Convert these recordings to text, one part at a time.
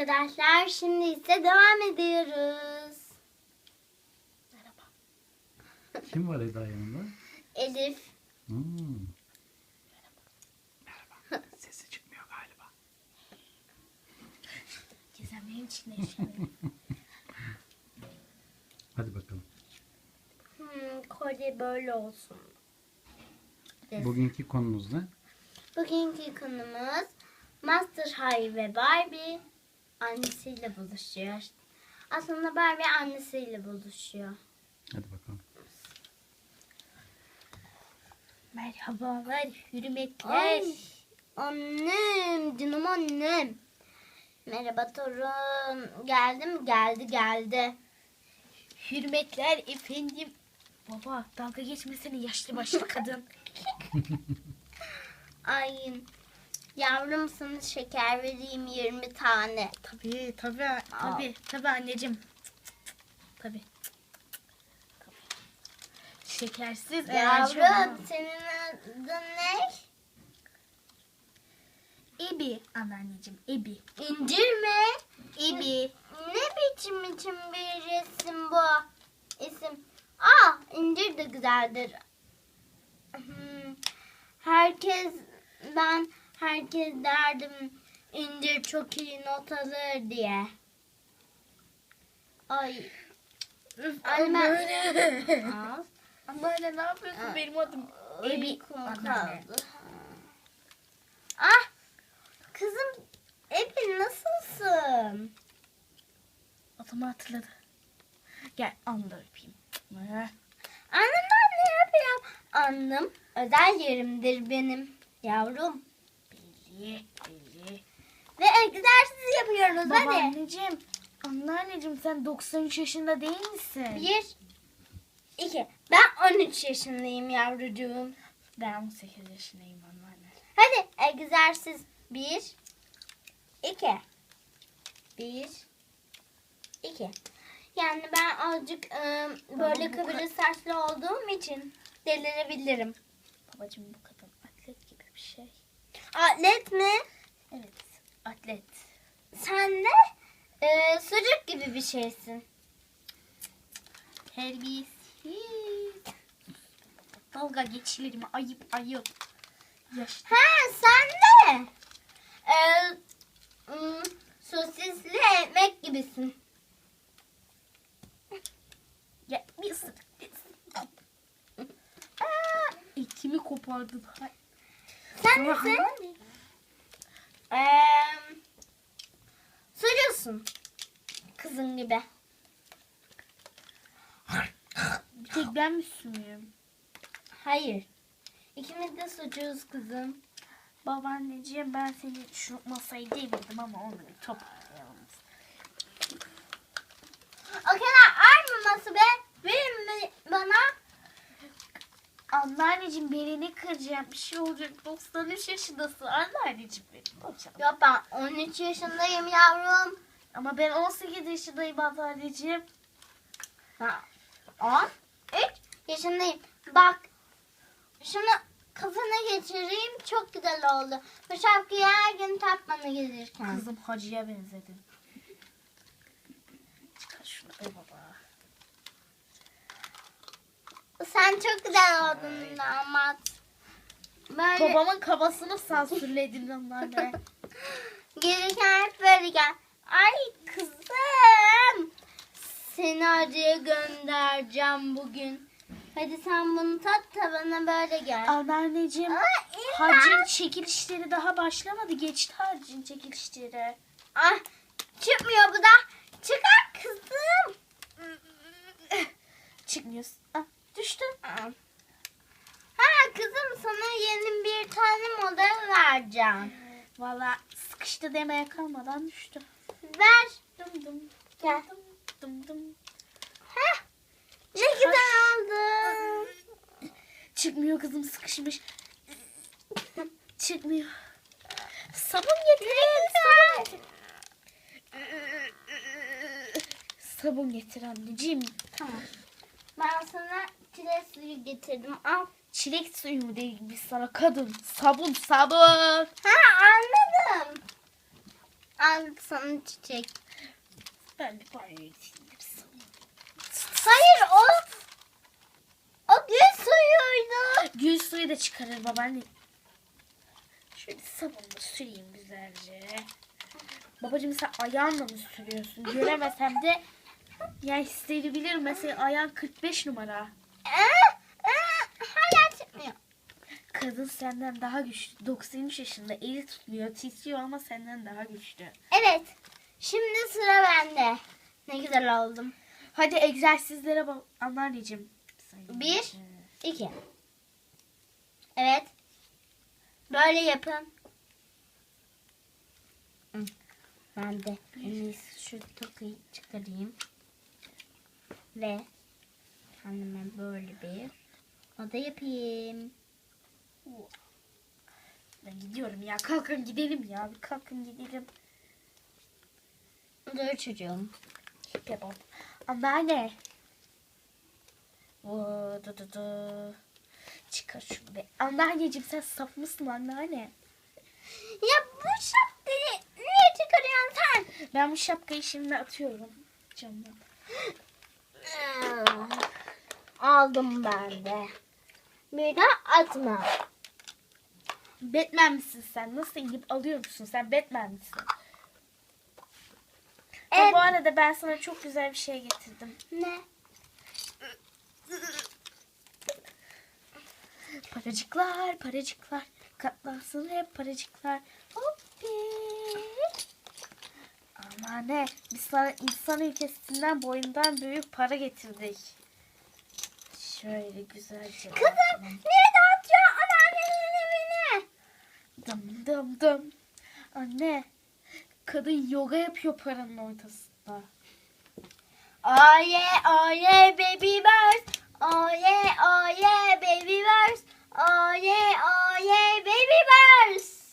arkadaşlar. Şimdi ise devam ediyoruz. Merhaba. Kim var Eda yanında? Elif. Hmm. Merhaba. Sesi çıkmıyor galiba. Gizem benim için ne yaşanıyor? Hadi bakalım. Hmm, kolye böyle olsun. Bugünkü konumuz ne? Bugünkü konumuz Master High ve Barbie annesiyle buluşuyor. Aslında Barbie annesiyle buluşuyor. Hadi bakalım. Merhabalar, hürmetler. Ay, annem, canım annem. Merhaba torun. Geldi mi? Geldi geldi. Hürmetler efendim. Baba dalga geçmesene yaşlı başlı kadın. Ay yavrum sana şeker vereyim 20 tane. tabii tabii tabii tabii anneciğim. Tabii. Şekersiz enerji Yavrum olmaz. senin adın ne? Ebi anneanneciğim Ebi. İncir mi? Ebi. Ne biçim biçim bir resim bu? İsim. Aa incir de güzeldir. Hmm, Herkes ben herkes derdim incir çok iyi not alır diye. Ay. Anne ben... Al. Anneanne ne yapıyorsun benim adım Ebi. Kaldı. Ah! Kızım Ebi nasılsın? Adımı hatırladı. Gel anla öpeyim. Ha. Annemden ne yapayım? Annem özel yerimdir benim. Yavrum. Belli belli. Ve egzersiz yapıyoruz hadi. Babaanneciğim. Anneanneciğim sen 93 yaşında değil misin? Bir, iki. Ben 13 yaşındayım yavrucuğum. Ben 18 yaşındayım anneanne. Hadi egzersiz. Bir, iki. Bir, iki. Yani ben azıcık ıı, böyle kıvırı saçlı olduğum için delirebilirim. Babacığım bu kadın atlet gibi bir şey. Atlet mi? Evet atlet. Sen de e, sucuk gibi bir şeysin. Terbiyesiz. Dalga geçilir mi? Ayıp ayıp. Yaşlı. Ha sen de e, sosisli ekmek gibisin. Ya bir ısırık bir ısırık. Aa, ekimi kopardın. Hay- Sen Ama nesin? anneanne, E, sucuksun. Kızın gibi. Bir tek ben mi sürüyorum? Hayır. İkimiz de sucuğuz kızım. Babaanneciğim ben seni şu masayı devirdim ama onu bir toparlayalım. O kadar armaması be. Verin mi bana? Anneanneciğim belini kıracağım. Bir şey olacak. 93 yaşındasın. Anneanneciğim benim. Boşanma. Yok ben 13 yaşındayım yavrum. Ama ben 18 yaşındayım anneanneciğim. Ha. 13 yaşındayım. Bak. Şunu kafana geçireyim. Çok güzel oldu. Bu şapkayı her gün takmanı gelirken. Kızım hacıya benzedin. Çıkar şunu be baba. Sen çok güzel oldun damat. Böyle Babamın kafasını sansürledin anneanne. gelirken hep böyle gel. Ay kızım. Seni acıya göndereceğim bugün. Hadi sen bunu tat da bana böyle gel. Anneanneciğim Aa, hacın çekilişleri daha başlamadı. Geçti hacın çekilişleri. Ah, çıkmıyor bu da. Çıkar kızım. Çıkmıyorsun. Ah, düştün. Ha kızım sana yeni bir tane model vereceğim. Valla sıkıştı demeye kalmadan düştü. Ver. Dım dım Gel. dım dım dım. Heh. Ne güzel oldu. Çıkmıyor kızım sıkışmış. Çıkmıyor. Sabun getireyim. Sabun. Sabun getir anneciğim. Tamam. Ben sana çilek suyu getirdim. Al. Çilek suyu mu değil biz sana kadın. Sabun sabun. Ha anladım. Al sana çiçek. Ben bir banyoya gideyim. Hayır o o gül suyuydu. Gül suyu da çıkarır babaanne. Şöyle sabunla süreyim güzelce. Babacığım sen ayağınla mı sürüyorsun? Göremesem de ya hissedebilirim. Mesela ayağın 45 numara. Ee, ee, hala çıkmıyor. Kadın senden daha güçlü. 93 yaşında eli tutmuyor, titriyor ama senden daha güçlü. Evet. Şimdi sıra bende. Ne güzel oldum. Hadi egzersizlere bak anneanneciğim. Bir. İki. Evet. Böyle yapın. Ben de en iyisi şu tokayı çıkarayım. Ve kendime böyle bir oda yapayım. Ben gidiyorum ya. Kalkın gidelim ya. Bir kalkın gidelim. Dur çocuğum. Yapalım. Anneanne. Vuu, du, du, du. Çıkar şunu be. Anneanneciğim sen saf mısın anneanne? Ya bu şapkayı niye çıkarıyorsun sen? Ben bu şapkayı şimdi atıyorum camdan. Aldım ben de. Bir daha atma. Batman misin sen? Nasıl gidip alıyor musun? Sen Batman misin? Evet. bu arada ben sana çok güzel bir şey getirdim. Ne? Paracıklar, paracıklar. Katlansın hep paracıklar. Hoppi. Ama ne? Biz sana insan ülkesinden boyundan büyük para getirdik. Şöyle güzelce. Kızım anneannenin evini? Dım dım dım. Anne. Kadın yoga yapıyor paranın ortasında. Yeah, oh yeah, baby birds. Yeah, oh yeah, baby birds. Yeah, oh yeah, baby birds.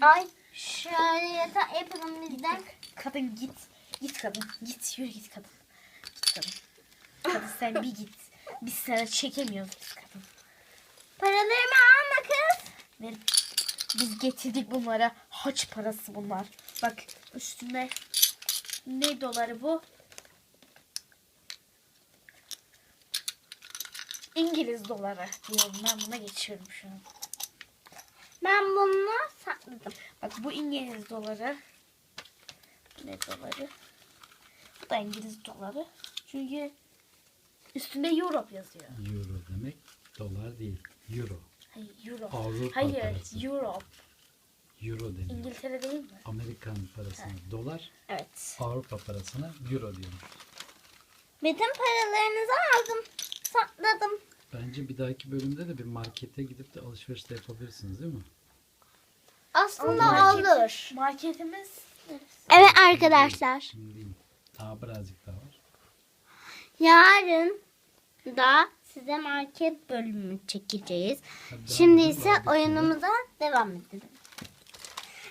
Ay şöyle yatak yapalım bizden. Kadın git. Git kadın. Git yürü git kadın. Git kadın. Kadın sen bir git. Biz sana çekemiyoruz kadın. Paralarımı alma kız. Ver. Biz getirdik bunlara. Haç parası bunlar. Bak üstüne ne doları bu? İngiliz doları diyorum. Ben buna geçiyorum şu an. Ben bunu sakladım. Bak bu İngiliz doları. Ne doları? Bu da İngiliz doları. Çünkü üstünde Europe yazıyor. Euro demek dolar değil. Euro. Hayır Euro. Avrupa Hayır parası. Europe. Euro deniyor. İngiltere değil mi? Amerikan parasına dolar, Evet. Avrupa parasına euro diyormuş. Bütün paralarınızı aldım. Sakladım. Bence bir dahaki bölümde de bir markete gidip de alışveriş de yapabilirsiniz değil mi? Aslında Market- olur. Marketimiz? Evet arkadaşlar. Şimdi değil. Daha birazcık daha var. Yarın da size market bölümü çekeceğiz. Şimdi ise oyunumuza devam edelim.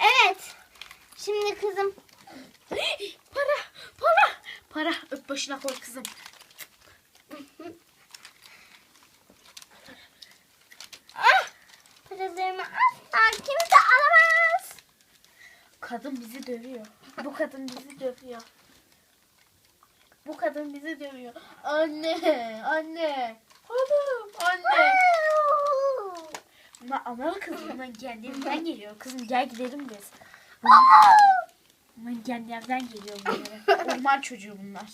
Evet. Şimdi kızım Para, para, para. Öp başına koy kızım. ah, paralarımı asla kimse alamaz. Kadın bizi dövüyor. Bu kadın bizi dövüyor. Bu kadın bizi dövüyor. Anne, anne. Oğlum, anne. Bunlar analı kız bunlar kendilerinden geliyor. Kızım gel gidelim biz. Bunlar kendilerinden geliyor bunlara. Orman çocuğu bunlar.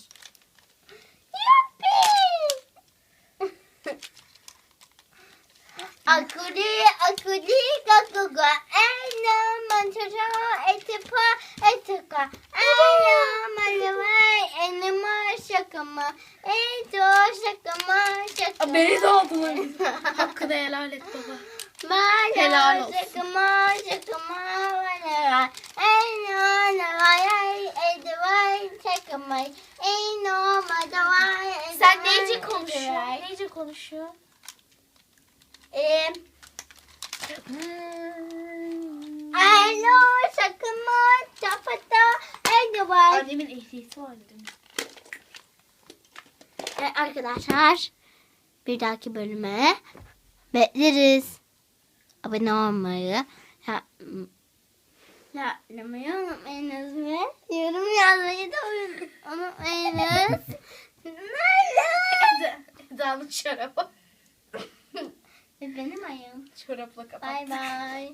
Akuli akuli kakuga ena manchara etipa etika ena malavai enima şakama eto şakama şakama Beni de aldılar. Hakkını helal et baba. Helal Helal olsun. Şakama şakama malavai ena malavai edivai şakama eno malavai Sen neyce konuşuyorsun? Neyce konuşuyorsun? Eee Alo şakama çapata edivai Annemin ehliyeti var dedim. Evet arkadaşlar bir dahaki bölüme bekleriz. abone olmayı, ya, Laklamayı unutmayınız ve yorum yazmayı da unutmayınız. Nerede? Eda'nın çorabı. Ve benim ayım. Çorapla kapat. Bay bay.